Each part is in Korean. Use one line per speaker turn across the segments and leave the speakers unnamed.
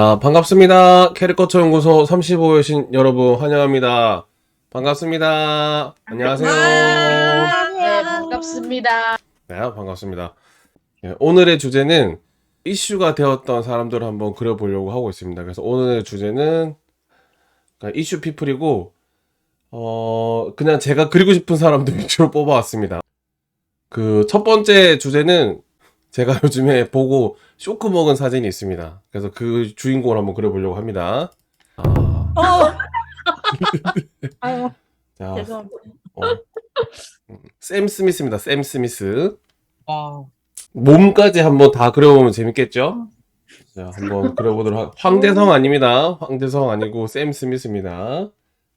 자, 반갑습니다. 캐릭터처 연구소 35회 신 여러분 환영합니다. 반갑습니다. 안녕하세요.
네, 반갑습니다.
네, 반갑습니다. 예, 오늘의 주제는 이슈가 되었던 사람들을 한번 그려보려고 하고 있습니다. 그래서 오늘의 주제는 그러니까 이슈 피플이고, 어, 그냥 제가 그리고 싶은 사람들 위주로 뽑아왔습니다. 그 첫 번째 주제는 제가 요즘에 보고 쇼크 먹은 사진이 있습니다. 그래서 그 주인공을 한번 그려보려고 합니다. 아,
어. 아유,
자,
죄송합니다.
어, 음, 샘 스미스입니다. 샘 스미스.
와,
몸까지 한번 다 그려보면 재밌겠죠? 자, 한번 그려보도록 하... 황대성 아닙니다. 황대성 아니고 샘 스미스입니다. 자,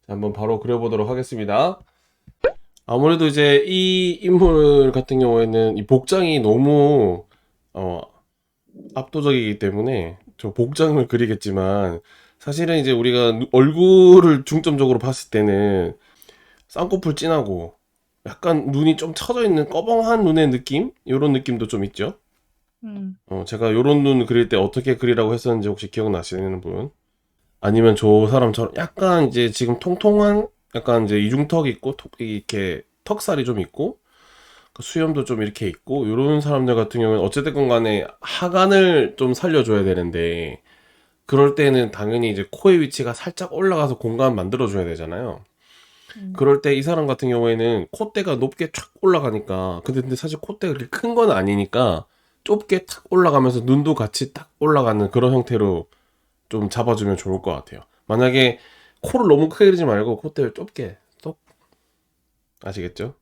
한번 바로 그려보도록 하겠습니다. 아무래도 이제 이 인물 같은 경우에는 이 복장이 너무 어, 압도적이기 때문에 저 복장을 그리겠지만 사실은 이제 우리가 누- 얼굴을 중점적으로 봤을 때는 쌍꺼풀 진하고 약간 눈이 좀 처져 있는 꺼벙한 눈의 느낌? 이런 느낌도 좀 있죠.
음.
어, 제가 요런 눈 그릴 때 어떻게 그리라고 했었는지 혹시 기억나시는 분? 아니면 저 사람처럼 약간 이제 지금 통통한 약간 이제 이중턱 있고 톡- 이렇게 턱살이 좀 있고 그 수염도 좀 이렇게 있고 요런 사람들 같은 경우는 어쨌든 간에 하관을 좀 살려줘야 되는데 그럴 때는 당연히 이제 코의 위치가 살짝 올라가서 공간 만들어줘야 되잖아요.
음.
그럴 때 이 사람 같은 경우에는 콧대가 높게 촥 올라가니까 근데, 근데 사실 콧대가 그렇게 큰 건 아니니까 좁게 탁 올라가면서 눈도 같이 딱 올라가는 그런 형태로 좀 잡아주면 좋을 것 같아요. 만약에 코를 너무 크게 그리지 말고 콧대를 좁게 쏙 아시겠죠?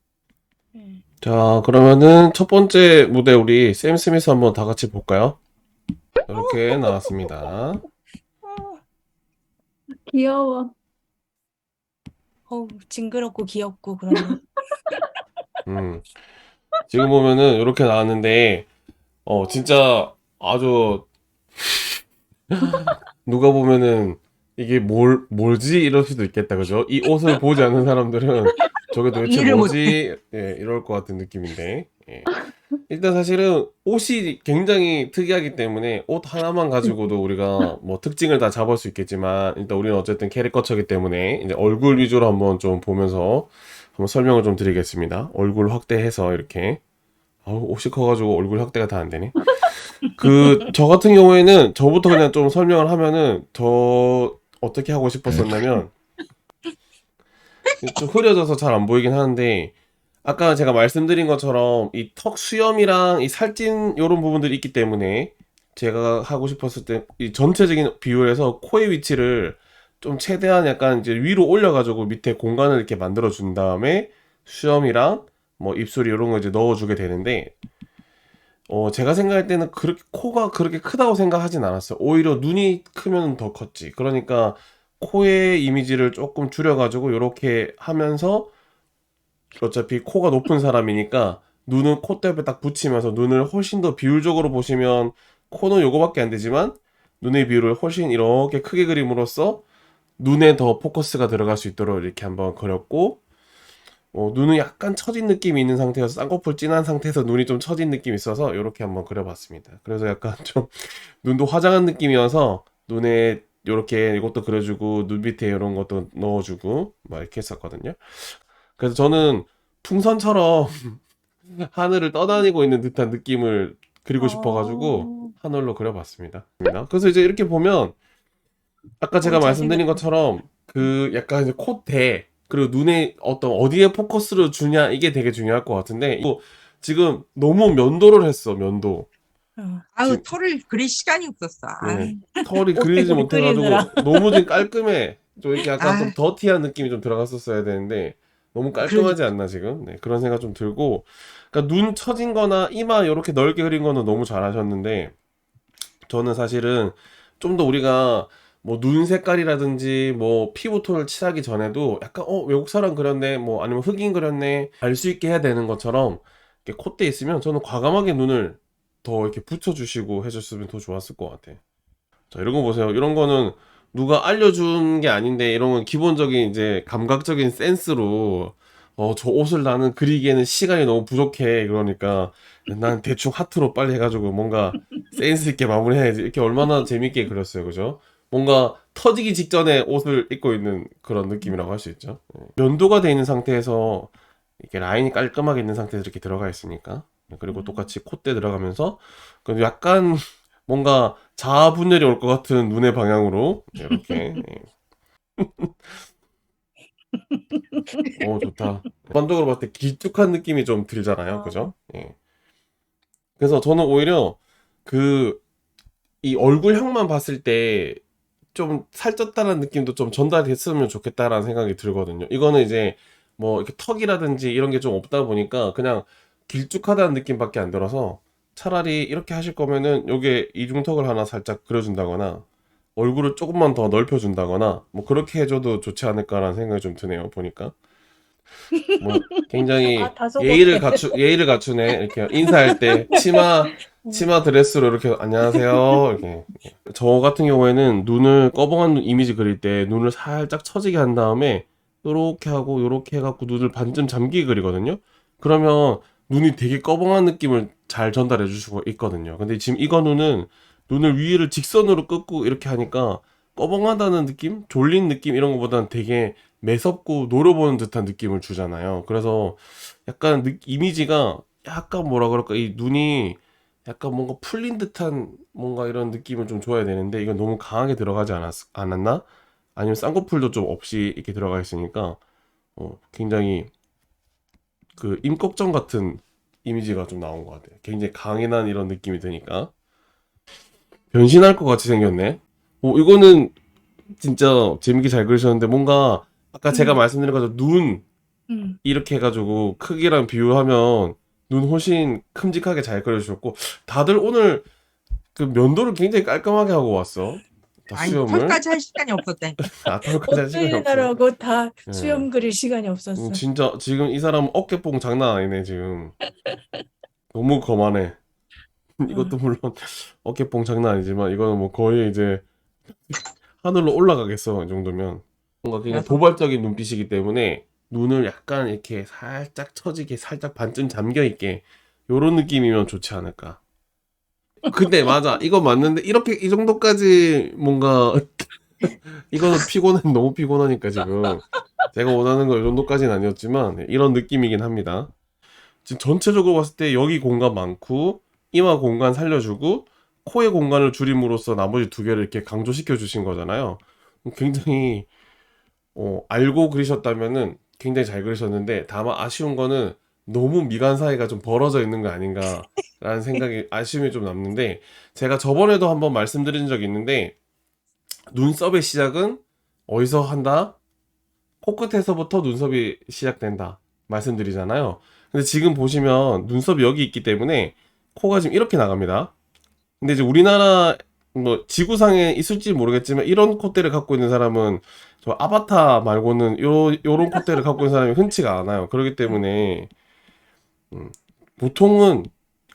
음.
자 그러면은 첫 번째 무대 우리 샘 스미스 한번 다 같이 볼까요? 이렇게 나왔습니다.
귀여워.
어우, 징그럽고 귀엽고 그러네.
음. 지금 보면은 이렇게 나왔는데 어 진짜 아주 누가 보면은 이게 뭘 뭘지 이럴 수도 있겠다 그죠? 이 옷을 보지 않는 사람들은 저게 도대체 뭐지? 예, 이럴 것 같은 느낌인데 예. 일단 사실은 옷이 굉장히 특이하기 때문에 옷 하나만 가지고도 우리가 뭐 특징을 다 잡을 수 있겠지만 일단 우리는 어쨌든 캐릭터처기 때문에 이제 얼굴 위주로 한번 좀 보면서 한번 설명을 좀 드리겠습니다. 얼굴 확대해서 이렇게. 아우, 옷이 커가지고 얼굴 확대가 다 안 되네. 그, 저 같은 경우에는 저부터 그냥 좀 설명을 하면은 저 어떻게 하고 싶었었냐면 좀 흐려져서 잘 안 보이긴 하는데 아까 제가 말씀드린 것처럼 이 턱 수염이랑 이 살찐 요런 부분들이 있기 때문에 제가 하고 싶었을 때 이 전체적인 비율에서 코의 위치를 좀 최대한 약간 이제 위로 올려가지고 밑에 공간을 이렇게 만들어 준 다음에 수염이랑 뭐 입술 이런 거 이제 넣어주게 되는데 어 제가 생각할 때는 그렇게 코가 그렇게 크다고 생각하진 않았어요. 오히려 눈이 크면 더 컸지. 그러니까 코의 이미지를 조금 줄여가지고 이렇게 하면서 어차피 코가 높은 사람이니까 눈은 콧대에 딱 붙이면서 눈을 훨씬 더 비율적으로 보시면 코는 요거밖에 안 되지만 눈의 비율을 훨씬 이렇게 크게 그림으로써 눈에 더 포커스가 들어갈 수 있도록 이렇게 한번 그렸고 어, 눈은 약간 처진 느낌이 있는 상태여서 쌍꺼풀 진한 상태에서 눈이 좀 처진 느낌이 있어서 이렇게 한번 그려봤습니다. 그래서 약간 좀 눈도 화장한 느낌이어서 눈에 이렇게 이것도 그려주고 눈 밑에 이런 것도 넣어주고 막 이렇게 했었거든요. 그래서 저는 풍선처럼 하늘을 떠다니고 있는 듯한 느낌을 그리고 싶어가지고 하늘로 그려봤습니다. 그래서 이제 이렇게 보면 아까 제가
어,
말씀드린 것처럼 그 약간 이제 콧대 그리고 눈에 어떤 어디에 포커스를 주냐 이게 되게 중요할 것 같은데 이거 지금 너무 면도를 했어 면도
어.
아우
지금-
털을 그릴 시간이 없었어. 아,
네. 털이 그리지
못
못해가지고
그리느라.
너무 좀 깔끔해 좀 이렇게 약간 좀
아.
더티한 느낌이 좀 들어갔었어야 되는데 너무 깔끔하지 않나 지금 네, 그런 생각 좀 들고 그러니까 눈 처진 거나 이마 이렇게 넓게 그린 거는 너무 잘하셨는데 저는 사실은 좀 더 우리가 뭐 눈 색깔이라든지 뭐 피부 톤을 칠하기 전에도 약간 어 외국 사람 그렸네 뭐 아니면 흑인 그렸네 알 수 있게 해야 되는 것처럼 이렇게 콧대 있으면 저는 과감하게 눈을 더 이렇게 붙여주시고 해줬으면 더 좋았을 것 같아. 자 이런 거 보세요. 이런 거는 누가 알려준 게 아닌데 이런 건 기본적인 이제 감각적인 센스로 어, 저 옷을 나는 그리기에는 시간이 너무 부족해. 그러니까 난 대충 하트로 빨리 해가지고 뭔가 센스 있게 마무리해야지. 이렇게 얼마나 재밌게 그렸어요. 그죠? 뭔가 터지기 직전에 옷을 입고 있는 그런 느낌이라고 할 수 있죠. 예. 면도가 돼 있는 상태에서 이렇게 라인이 깔끔하게 있는 상태에서 이렇게 들어가 있으니까. 그리고 똑같이 콧대 들어가면서 그 약간 뭔가 자아 분열이 올 것 같은 눈의 방향으로 이렇게. 예. 어 좋다. 전반적으로 봤을 때 길쭉한 느낌이 좀 들잖아요,
어.
그죠? 예. 그래서 저는 오히려 그 이 얼굴형만 봤을 때 좀 살쪘다는 느낌도 좀 전달됐으면 좋겠다라는 생각이 들거든요. 이거는 이제 뭐 이렇게 턱이라든지 이런 게 좀 없다 보니까 그냥 길쭉하다는 느낌밖에 안 들어서 차라리 이렇게 하실 거면은 요게 이중턱을 하나 살짝 그려준다거나 얼굴을 조금만 더 넓혀준다거나 뭐 그렇게 해줘도 좋지 않을까라는 생각이 좀 드네요. 보니까 뭐 굉장히
아,
예의를 갖추 예의를 갖추네. 이렇게 인사할 때 치마 치마 드레스로 이렇게 안녕하세요. 이렇게. 저 같은 경우에는 눈을 꺼벙한 눈 이미지 그릴 때 눈을 살짝 처지게 한 다음에 요렇게 하고 요렇게 해갖고 눈을 반쯤 잠기게 그리거든요. 그러면 눈이 되게 꺼벙한 느낌을 잘 전달해 줄 수가 있거든요. 근데 지금 이거 눈은 눈을 위를 직선으로 긋고 이렇게 하니까 꺼벙하다는 느낌, 졸린 느낌? 이런 것보다는 되게 매섭고 노려보는 듯한 느낌을 주잖아요. 그래서 약간 느- 이미지가 약간 뭐라 그럴까 이 눈이 약간 뭔가 풀린 듯한 뭔가 이런 느낌을 좀 줘야 되는데 이건 너무 강하게 들어가지 않았, 않았나? 아니면 쌍꺼풀도 좀 없이 이렇게 들어가 있으니까 어, 굉장히 그 임꺽정 같은 이미지가 좀 나온 것 같아요. 굉장히 강인한 이런 느낌이 드니까 변신할 것 같이 생겼네. 어, 이거는 진짜 재밌게 잘 그리셨는데 뭔가 아까 제가
음.
말씀드린 것처럼 눈
음.
이렇게 해가지고 크기랑 비교하면 눈 훨씬 큼직하게 잘 그려주셨고 다들 오늘 그 면도를 굉장히 깔끔하게 하고 왔어. 다
아니
수염을
털까지 할 시간이 없었대.
아 털까지 할 시간이 없어.
뽀삐나라고 다
예.
수염 그릴 시간이 없었어.
음, 진짜 지금 이 사람 어깨뽕 장난 아니네 지금. 너무 거만해. 이것도 물론 어깨뽕 장난 아니지만 이거는 뭐 거의 이제 하늘로 올라가겠어 이 정도면 뭔가 그냥 도발적인 눈빛이기 때문에 눈을 약간 이렇게 살짝 처지게 살짝 반쯤 잠겨 있게 요런 느낌이면 좋지 않을까. 근데 맞아 이거 맞는데 이렇게 이 정도까지 뭔가 이거는 피곤해 너무 피곤하니까 지금 제가 원하는 거 이 정도까지는 아니었지만 이런 느낌이긴 합니다. 지금 전체적으로 봤을 때 여기 공간 많고 이마 공간 살려주고 코의 공간을 줄임으로써 나머지 두 개를 이렇게 강조시켜 주신 거잖아요. 굉장히 어, 알고 그리셨다면은 굉장히 잘 그리셨는데 다만 아쉬운 거는 너무 미간 사이가 좀 벌어져 있는 거 아닌가라는 생각이 아쉬움이 좀 남는데 제가 저번에도 한번 말씀드린 적이 있는데 눈썹의 시작은 어디서 한다? 코끝에서부터 눈썹이 시작된다 말씀드리잖아요. 근데 지금 보시면 눈썹이 여기 있기 때문에 코가 지금 이렇게 나갑니다. 근데 이제 우리나라 뭐 지구상에 있을지 모르겠지만 이런 콧대를 갖고 있는 사람은 저 아바타 말고는 요 요런 콧대를 갖고 있는 사람이 흔치가 않아요. 그렇기 때문에 음, 보통은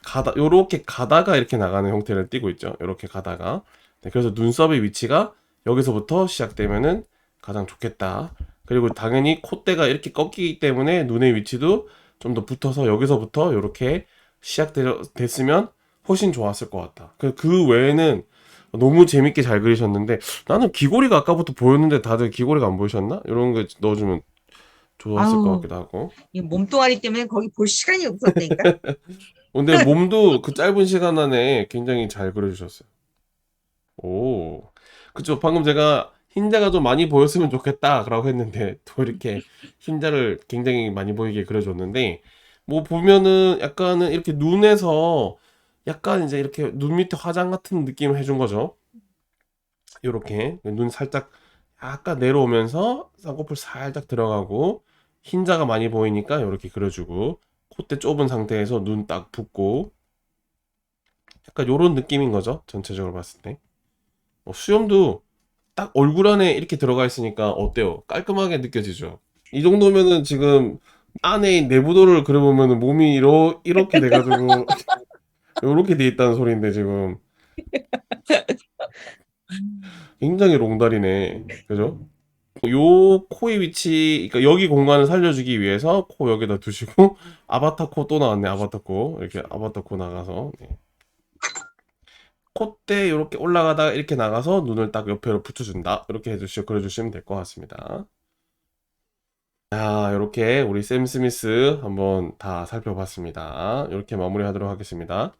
가다 요렇게 가다가 이렇게 나가는 형태를 띠고 있죠. 요렇게 가다가 네, 그래서 눈썹의 위치가 여기서부터 시작되면은 가장 좋겠다. 그리고 당연히 콧대가 이렇게 꺾이기 때문에 눈의 위치도 좀 더 붙어서 여기서부터 이렇게 시작됐으면 훨씬 좋았을 것 같다. 그, 그 외에는 너무 재밌게 잘 그리셨는데 나는 귀걸이가 아까부터 보였는데 다들 귀걸이가 안 보이셨나? 이런 거 넣어주면 좋았을 것
아우.
같기도 하고.
이 몸뚱아리 때문에 거기 볼 시간이 없었다니까.
근데 몸도 그 짧은 시간 안에 굉장히 잘 그려주셨어요. 오, 그쵸. 방금 제가 흰자가 좀 많이 보였으면 좋겠다라고 했는데 또 이렇게 흰자를 굉장히 많이 보이게 그려줬는데 뭐 보면은 약간은 이렇게 눈에서 약간 이제 이렇게 눈 밑에 화장 같은 느낌을 해준 거죠. 이렇게 눈 살짝 약간 내려오면서 쌍꺼풀 살짝 들어가고 흰자가 많이 보이니까 이렇게 그려주고 콧대 좁은 상태에서 눈 딱 붓고 약간 요런 느낌인 거죠 전체적으로 봤을 때. 어, 수염도 딱 얼굴 안에 이렇게 들어가 있으니까 어때요? 깔끔하게 느껴지죠? 이 정도면은 지금 안에 내부도를 그려보면은 몸이 이러, 이렇게 돼가지고 요렇게 돼 있다는 소리인데 지금 굉장히 롱다리네 그죠 요 코의 위치, 그러니까 여기 공간을 살려주기 위해서 코 여기다 두시고 아바타 코 또 나왔네. 아바타 코 이렇게 아바타 코 나가서 네. 콧대 이렇게 올라가다가 이렇게 나가서 눈을 딱 옆으로 붙여준다. 이렇게 해주시고 그려주시면 될 것 같습니다. 자, 이렇게 우리 샘 스미스 한번 다 살펴봤습니다. 이렇게 마무리하도록 하겠습니다.